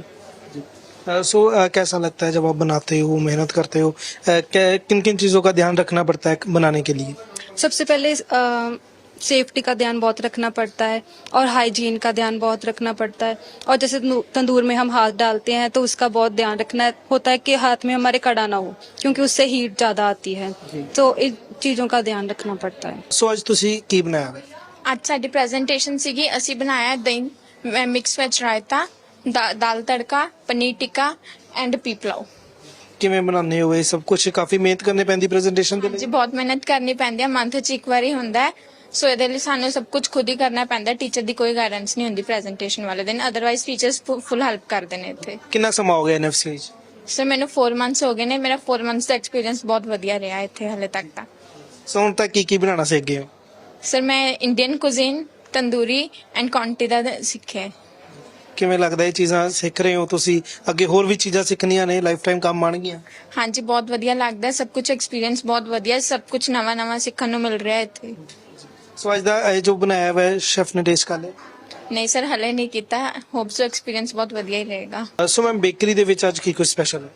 सो uh, so, uh, कैसा लगता है जब आप बनाते हो मेहनत करते हो? uh, किन किन चीज़ों का ध्यान रखना पड़ता है बनाने के लिए? सबसे पहले uh, सेफ्टी का ध्यान बहुत रखना पड़ता है और हाइजीन का ध्यान बहुत रखना पड़ता है। और जैसे तंदूर में हम हाथ डालते हैं तो उसका बहुत ध्यान रखना होता है कि हाथ में हमारे कड़ा ना हो क्योंकि उससे हीट ज़्यादा आती है। तो इन चीज़ों का ध्यान रखना पड़ता है। सो so, आज तुम की बनाया? ਅੱਜ ਸਾਡੀ ਪ੍ਰੈਜੈਂਟੇਸ਼ਨ ਸੀਗੀ ਅਸੀਂ ਬਣਾਇਆ ਦਹੀਂ ਮਿਕਸ ਵੈਜ ਰਾਇਤਾ ਦਾ- ਦਾਲ ਤੜਕਾ ਪਨੀਰ ਟਿੱਕਾ ਐਂਡ ਪੀ ਪਲਾਓ ਕਿਵੇਂ ਬਣਾਉਂਦੇ ਹੋ ਇਹ ਸਭ ਕੁਝ ਕਾਫੀ ਮਿਹਨਤ ਕਰਨੀ ਪੈਂਦੀ ਪ੍ਰੈਜੈਂਟੇਸ਼ਨ ਦੇ ਜੀ ਲਈ ਬਹੁਤ ਮਿਹਨਤ ਕਰਨੀ ਪੈਂਦੀ ਹੈ ਮੰਥ 'ਚ ਇੱਕ ਵਾਰੀ ਹੁੰਦਾ ਹੈ। ਸੋ ਇਹਦੇ ਲਈ ਸਾਨੂੰ ਸਭ ਕੁਝ ਖੁਦ ਹੀ ਕਰਨਾ ਪੈਂਦਾ ਟੀਚਰ ਦੀ ਕੋਈ ਗਾਈਡੈਂਸ ਨਹੀਂ ਹੁੰਦੀ ਪ੍ਰੈਜੈਂਟੇਸ਼ਨ ਵਾਲੇ ਦਿਨ। ਅਦਰਵਾਈਜ਼ ਟੀਚਰਸ ਫੁੱਲ ਹੈਲਪ ਕਰਦੇ ਨੇ ਇੱਥੇ। ਕਿੰਨਾ ਸਮਾਂ ਹੋ ਗਿਆ ਐਨਐਫਸੀ ਵਿੱਚ? ਸੋ ਮੈਨੂੰ 4 ਮੰਥਸ ਹੋ ਗਏ ਨੇ। ਮੇਰਾ 4 ਮੰਥਸ ਦਾ ਐਕਸਪੀਰੀਅੰਸ ਬਹੁਤ ਵਧੀਆ ਰਿਹਾ ਇੱਥੇ ਹਲੇ ਤੱਕ ਤਾਂ। ਸੋ ਹੁਣ ਤੱਕ ਕੀ ਕੀ ਬਣਾਉਣਾ ਸਿੱਖ ਗਏ ਹੋ ਸਰ ਮੈਂ ਇੰਡੀਅਨ ਕੁਜ਼ੀਨ ਤੰਦੂਰੀ ਐਂਡ ਕੁਆਂਟੀ ਦਾ ਸਿੱਖਿਆ ਹੈ। ਕਿਵੇਂ ਲੱਗਦਾ ਇਹ ਚੀਜ਼ਾਂ ਸਿੱਖ ਰਹੇ ਹੋ ਤੁਸੀਂ? ਅੱਗੇ ਹੋਰ ਵੀ ਚੀਜ਼ਾਂ ਸਿੱਖਣੀਆਂ ਨੇ ਲਾਈਫ ਟਾਈਮ ਕੰਮ ਆਣਗੀਆਂ ਹਾਂਜੀ ਬਹੁਤ ਵਧੀਆ ਲੱਗਦਾ ਹੈ ਸਭ ਕੁਝ ਐਕਸਪੀਰੀਅੰਸ ਬਹੁਤ ਵਧੀਆ ਹੈ, ਸਭ ਕੁਝ ਨਵਾਂ ਨਵਾਂ ਸਿੱਖਣ ਨੂੰ ਮਿਲ ਰਿਹਾ ਹੈ ਇੱਥੇ। ਸੋ ਅੱਜ ਦਾ ਇਹ ਜੋ ਬਣਾਇਆ ਹੋਇਆ ਸ਼ੈਫ ਨੇ ਟੇਸਟ ਕਰ ਲਿਆ? ਨਹੀਂ ਸਰ ਹਲੇ ਨਹੀਂ ਕੀਤਾ। ਹੋਪਸ ਐਕਸਪੀਰੀਅੰਸ ਬਹੁਤ ਵਧੀਆ ਹੀ ਰਹੇਗਾ। ਸੋ ਮੈਮ ਬੇਕਰੀ ਦੇ ਵਿੱਚ ਅੱਜ ਕੀ ਕੁਝ ਸਪੈਸ਼ਲ ਹੈ?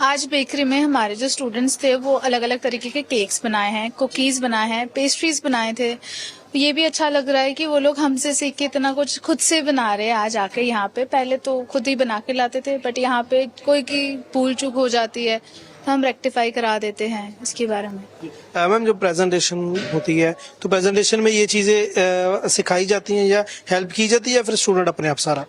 आज बेकरी में हमारे जो स्टूडेंट्स थे, वो अलग अलग तरीके के केक्स बनाए हैं कुकीज बनाए हैं पेस्ट्रीज बनाए थे। ये भी अच्छा लग रहा है कि वो लोग हमसे सीख के इतना कुछ खुद से बना रहे हैं आज आके यहाँ पे। पहले तो खुद ही बना के लाते थे बट यहाँ पे कोई की भूल चूक हो जाती है तो हम रेक्टिफाई करा देते हैं इसके बारे में। मैम, जो प्रेजेंटेशन होती है तो प्रेजेंटेशन में ये चीज़ें सिखाई जाती हैं या हेल्प की जाती है या फिर स्टूडेंट अपने आप सारा?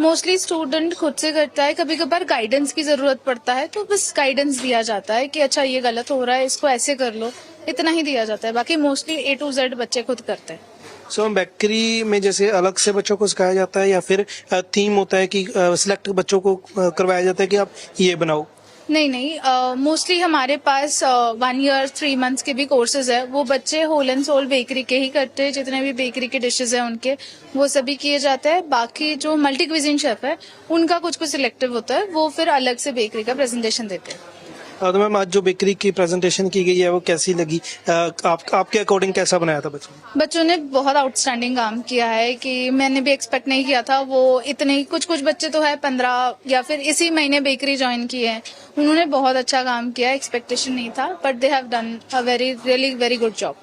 मोस्टली स्टूडेंट खुद से करता है कभी कभार गाइडेंस की ज़रूरत पड़ता है तो बस गाइडेंस दिया जाता है कि अच्छा ये गलत हो रहा है इसको ऐसे कर लो। इतना ही दिया जाता है बाकी मोस्टली ए टू जेड बच्चे खुद करते हैं। सो so, बेकरी में जैसे अलग से बच्चों को सिखाया जाता है या फिर थीम होता है कि सिलेक्ट बच्चों को करवाया जाता है कि आप ये बनाओ। नहीं नहीं मोस्टली हमारे पास वन ईयर थ्री मंथ्स के भी कोर्सेज है। वो बच्चे होल एंड सोल बेकरी के ही करते हैं, जितने भी बेकरी के डिशेज हैं उनके। वो सभी किए जाते हैं। बाकी जो मल्टी क्विजिन शेफ है, उनका कुछ कुछ सिलेक्टिव होता है। वो फिर अलग से बेकरी का प्रेजेंटेशन देते हैं। तो मैम आज जो बेकरी की प्रेजेंटेशन की गई है वो कैसी लगी अ, आप आपके अकॉर्डिंग कैसा बनाया था बच्चों ने बच्चों ने बहुत आउटस्टैंडिंग काम किया है कि मैंने भी एक्सपेक्ट नहीं किया था वो इतने ही कुछ कुछ बच्चे तो है पंद्रह या फिर इसी महीने बेकरी ज्वाइन किए हैं उन्होंने बहुत अच्छा काम किया एक्सपेक्टेशन नहीं था but they have done a very really very good job